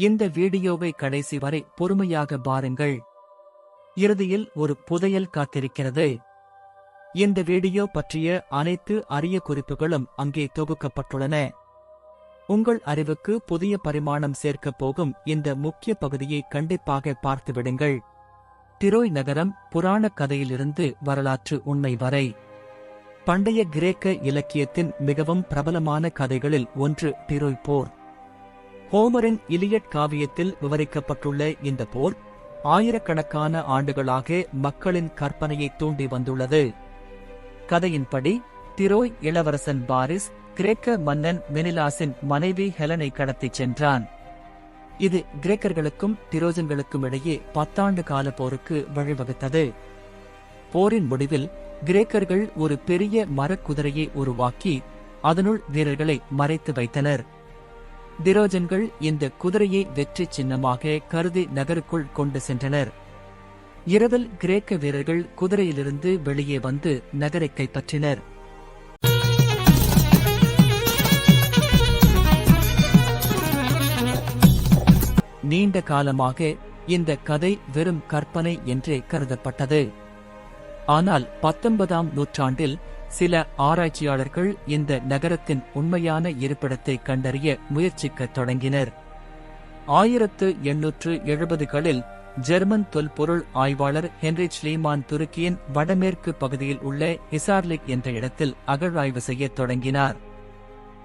இந்த வீடியோவை கடைசி வரை பொறுமையாக பாருங்கள். இறுதியில் ஒரு புதையல் காத்திருக்கிறது. இந்த வீடியோ பற்றிய அனைத்து அரிய குறிப்புகளும் அங்கே தொகுக்கப்பட்டுள்ளன. உங்கள் அறிவுக்கு புதிய பரிமாணம் சேர்க்கப் போகும் இந்த முக்கிய பகுதியை கண்டிப்பாக பார்த்துவிடுங்கள். திரோய் நகரம் புராணக் கதையிலிருந்து வரலாற்று உண்மை வரை. பண்டைய கிரேக்க இலக்கியத்தின் மிகவும் பிரபலமான கதைகளில் ஒன்று திரோய் போர். ஹோமரின் இலியட் காவியத்தில் விவரிக்கப்பட்டுள்ள இந்த போர் ஆயிரக்கணக்கான ஆண்டுகளாக மக்களின் கற்பனையை தூண்டி வந்துள்ளது. கதையின்படி திரோய் இளவரசன் பாரிஸ் கிரேக்க மன்னன் மெனிலாஸின் மனைவி ஹெலனை கடத்திச் சென்றான். இது கிரேக்கர்களுக்கும் திரோஜன்களுக்கும் இடையே பத்தாண்டு கால போருக்கு வழிவகுத்தது. போரின் முடிவில் கிரேக்கர்கள் ஒரு பெரிய மரக்குதிரையை உருவாக்கி அதனுள் வீரர்களை மறைத்து வைத்தனர். திரோஜன்கள் இந்த குதிரையை வெற்றி சின்னமாக கருதி நகருக்குள் கொண்டு சென்றனர். இரவில் கிரேக்க வீரர்கள் குதிரையிலிருந்து வெளியே வந்து நகரை கைப்பற்றினர். நீண்ட காலமாக இந்த கதை வெறும் கற்பனை என்றே கருதப்பட்டது. ஆனால் பத்தொன்பதாம் நூற்றாண்டில் சில ஆராய்ச்சியாளர்கள் இந்த நகரத்தின் உண்மையான இருப்பிடத்தை கண்டறிய முயற்சிக்கத் தொடங்கினர். ஆயிரத்து எண்ணூற்று எழுபதுகளில் ஜெர்மன் தொல்பொருள் ஆய்வாளர் ஹென்ரி ஸ்லீமான் துருக்கியின் வடமேற்கு பகுதியில் உள்ள ஹிசார்லிக் என்ற இடத்தில் அகழாய்வு செய்யத் தொடங்கினார்.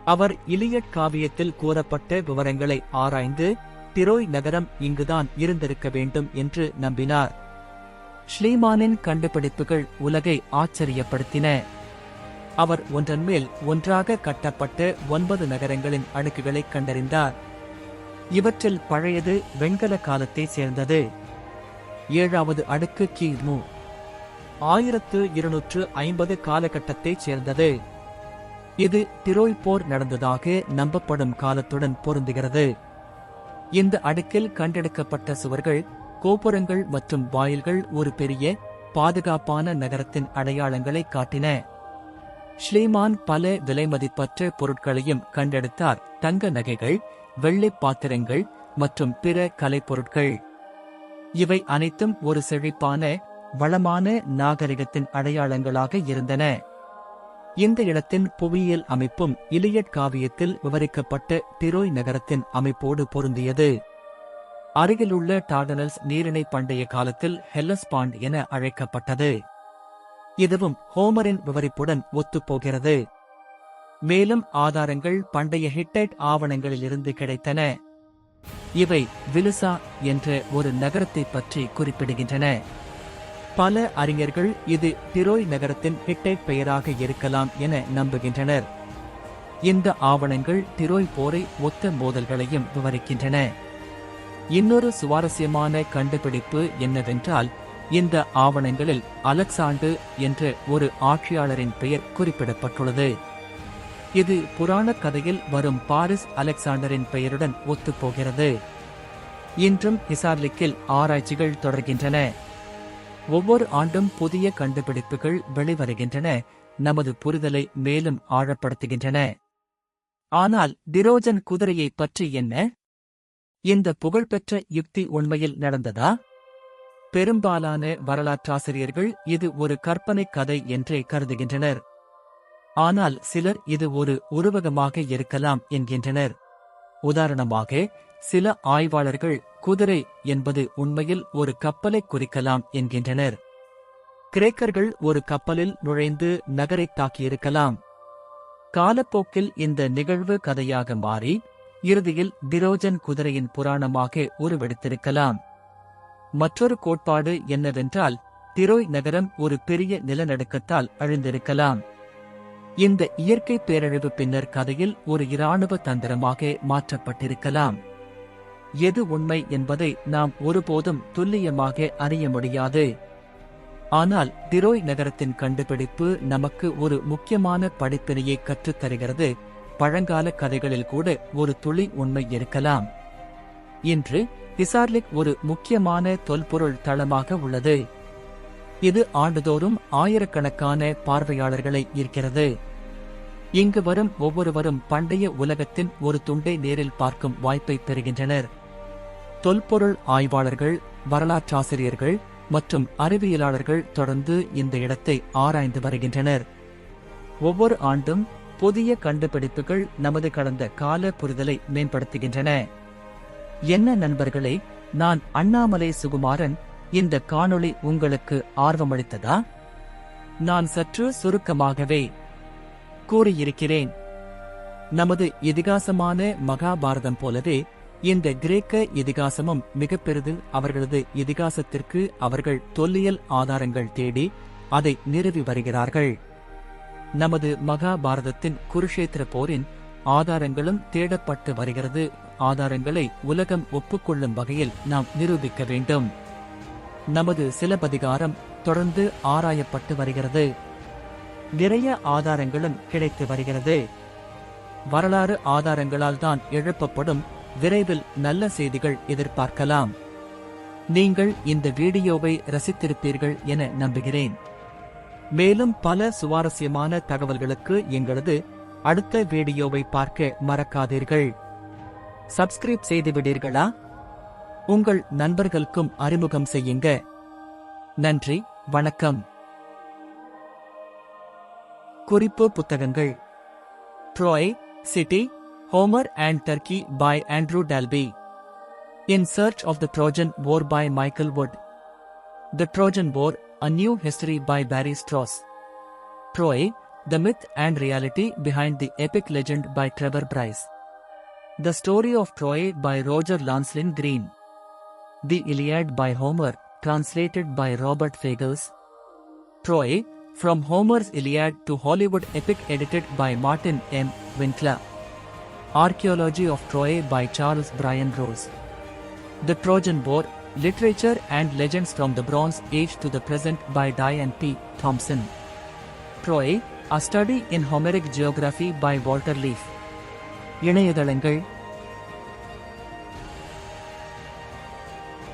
அவர் இலியட் காவியத்தில் கூறப்பட்ட விவரங்களை ஆராய்ந்து திரோய் நகரம் இங்குதான் இருந்திருக்க வேண்டும் என்று நம்பினார். ஸ்லீமானின் கண்டுபிடிப்புகள் உலகை ஆச்சரியப்படுத்தின. அவர் ஒன்றன் மேல் ஒன்றாக கட்டப்பட்ட ஒன்பது நகரங்களின் அடுக்குகளை கண்டறிந்தார். இவற்றில் பழையது வெண்கல காலத்தை சேர்ந்தது. ஏழாவது அடுக்கு கிமு ஆயிரத்து இருநூற்று ஐம்பது காலகட்டத்தைச் சேர்ந்தது. இது திரோய் போர் நடந்ததாக நம்பப்படும் காலத்துடன் பொருந்துகிறது. இந்த அடுக்கில் கண்டெடுக்கப்பட்ட சுவர்கள் கோபுரங்கள் மற்றும் வாயில்கள் ஒரு பெரிய பாதுகாப்பான நகரத்தின் அடையாளங்களை காட்டின. ஸ்ரீமான் பல விலைமதிப்பற்ற பொருட்களையும் கண்டெடுத்தார். தங்க நகைகள் வெள்ளை பாத்திரங்கள் மற்றும் பிற கலைப்பொருட்கள். இவை அனைத்தும் ஒரு செழிப்பான வளமான நாகரிகத்தின் அடையாளங்களாக இருந்தன. இந்த இடத்தின் புவியியல் அமைப்பும் இலியட் காவியத்தில் விவரிக்கப்பட்ட திரோய் நகரத்தின் அமைப்போடு பொருந்தியது. அருகிலுள்ள டார்டனல்ஸ் நீரிணை பண்டைய காலத்தில் ஹெல்லஸ்பாண்ட் என அழைக்கப்பட்டது. இதுவும் ஹோமரின் விவரிப்புடன் ஒத்துப்போகிறது. மேலும் ஆதாரங்கள் பண்டைய ஹிட்டைட் ஆவணங்களிலிருந்து கிடைத்தன. இவை விலுசா என்ற ஒரு நகரத்தை பற்றி குறிப்பிடுகின்றன. பல அறிஞர்கள் இது திரோய் நகரத்தின் ஹிட்டைட் பெயராக இருக்கலாம் என நம்புகின்றனர். இந்த ஆவணங்கள் திரோய் போரை ஒத்த மோதல்களையும் விவரிக்கின்றன. இன்னொரு சுவாரஸ்யமான கண்டுபிடிப்பு என்னவென்றால் இந்த ஆவணங்களில் அலெக்சாண்டு என்ற ஒரு ஆட்சியாளரின் பெயர் குறிப்பிடப்பட்டுள்ளது. இது புராணக் கதையில் வரும் பாரிஸ் அலெக்சாண்டரின் பெயருடன் ஒத்துப்போகிறது. இன்றும் ஹிசார்லிக்கில் ஆராய்ச்சிகள் தொடர்கின்றன. ஒவ்வொரு ஆண்டும் புதிய கண்டுபிடிப்புகள் வெளிவருகின்றன. நமது புரிதலை மேலும் ஆழப்படுத்துகின்றன. ஆனால் திரோஜன் குதிரையை பற்றி என்ன? இந்த புகழ்பெற்ற யுக்தி உண்மையில் நடந்ததா? பெரும்பாலான வரலாற்றாசிரியர்கள் இது ஒரு கற்பனை கதை என்றே கருதுகின்றனர். ஆனால் சிலர் இது ஒரு உருவகமாக இருக்கலாம் என்கின்றனர். உதாரணமாக சில ஆய்வாளர்கள் குதிரை என்பது உண்மையில் ஒரு கப்பலை குறிக்கலாம் என்கின்றனர். கிரேக்கர்கள் ஒரு கப்பலில் நுழைந்து நகரை தாக்கியிருக்கலாம். காலப்போக்கில் இந்த நிகழ்வு கதையாக மாறி இறுதியில் திரோஜன் குதிரையின் புராணமாக உருவெடுத்திருக்கலாம். மற்றொரு கோட்பாடு என்னவென்றால் திரோய் நகரம் ஒரு பெரிய நிலநடுக்கத்தால் அழிந்திருக்கலாம். இந்த இயற்கை பேரழிவு பின்னர் கதையில் ஒரு இராணுவ தந்திரமாக மாற்றப்பட்டிருக்கலாம். எது உண்மை என்பதை நாம் ஒருபோதும் துல்லியமாக அறிய முடியாது. ஆனால் திரோய் நகரத்தின் கண்டுபிடிப்பு நமக்கு ஒரு முக்கியமான படிப்பினையை கற்றுத் தருகிறது பழங்கால கதைகளில் கூட ஒரு துளி உண்மை இருக்கலாம். இன்று ஹிசார்லிக் ஒரு முக்கியமான தொல்பொருள் தளமாக உள்ளது. இது ஆண்டுதோறும் ஆயிரக்கணக்கான பார்வையாளர்களை ஈர்க்கிறது. இங்கு வரும் ஒவ்வொருவரும் பண்டைய உலகத்தின் ஒரு துண்டை நேரில் பார்க்கும் வாய்ப்பை பெறுகின்றனர். தொல்பொருள் ஆய்வாளர்கள் வரலாற்றாசிரியர்கள் மற்றும் அறிவியலாளர்கள் தொடர்ந்து இந்த இடத்தை ஆராய்ந்து வருகின்றனர். ஒவ்வொரு ஆண்டும் புதிய கண்டுபிடிப்புகள் நமது கடந்த கால புரிதலை மேம்படுத்துகின்றன. என்ன நண்பர்களே நான் அண்ணாமலை சுகுமாரன். இந்த காணொளி உங்களுக்கு ஆர்வமளித்ததா? நான் சற்று சுருக்கமாகவே கூறியிருக்கிறேன். நமது இதிகாசமான மகாபாரதம் போலவே இந்த கிரேக்க இதிகாசமும் மிக பெரிதில் அவர்களது இதிகாசத்திற்கு அவர்கள் தொல்லியல் ஆதாரங்கள் தேடி அதை நிறுவி வருகிறார்கள். நமது மகாபாரதத்தின் குருஷேத்திர போரின் ஆதாரங்களும் தேடப்பட்டு வருகிறது. ஆதாரங்களை உலகம் ஒப்புக்கொள்ளும் வகையில் நாம் நிரூபிக்க வேண்டும். நமது சிலப்பதிகாரம் தொடர்ந்து ஆராயப்பட்டு வருகிறது. நிறைய ஆதாரங்களும் கிடைத்து வருகிறது. வரலாறு ஆதாரங்களால் தான் எழுப்பப்படும் விரைவில் நல்ல செய்திகள் எதிர்பார்க்கலாம். நீங்கள் இந்த வீடியோவை ரசித்திருப்பீர்கள் என நம்புகிறேன். மேலும் பல சுவாரஸ்யமான தகவல்களுக்கு எங்களது அடுத்த வீடியோவை பார்க்க மறக்காதீர்கள். சப்ஸ்கிரைப் செய்துவிடீர்களா உங்கள் நண்பர்களுக்கும் அறிமுகம் செய்யுங்க. நன்றி வணக்கம். குறிப்பு புத்தகங்கள். Troy city Homer and Turkey by Andrew Dalby in search of the Trojan bore by Michael Wood the Trojan bore a new history by Barry Strauss Troy The Myth and Reality Behind the Epic Legend by Trevor Bryce. The Story of Troy by Roger Lancelin Green. The Iliad by Homer, translated by Robert Fagles. Troy, From Homer's Iliad to Hollywood Epic edited by Martin M. Winkler. Archaeology of Troy by Charles Bryan Rose. The Trojan War, Literature and Legends from the Bronze Age to the Present by Diane P. Thompson. Troy, A Study in Homeric Geography by Walter Leaf. இணையதளங்கள்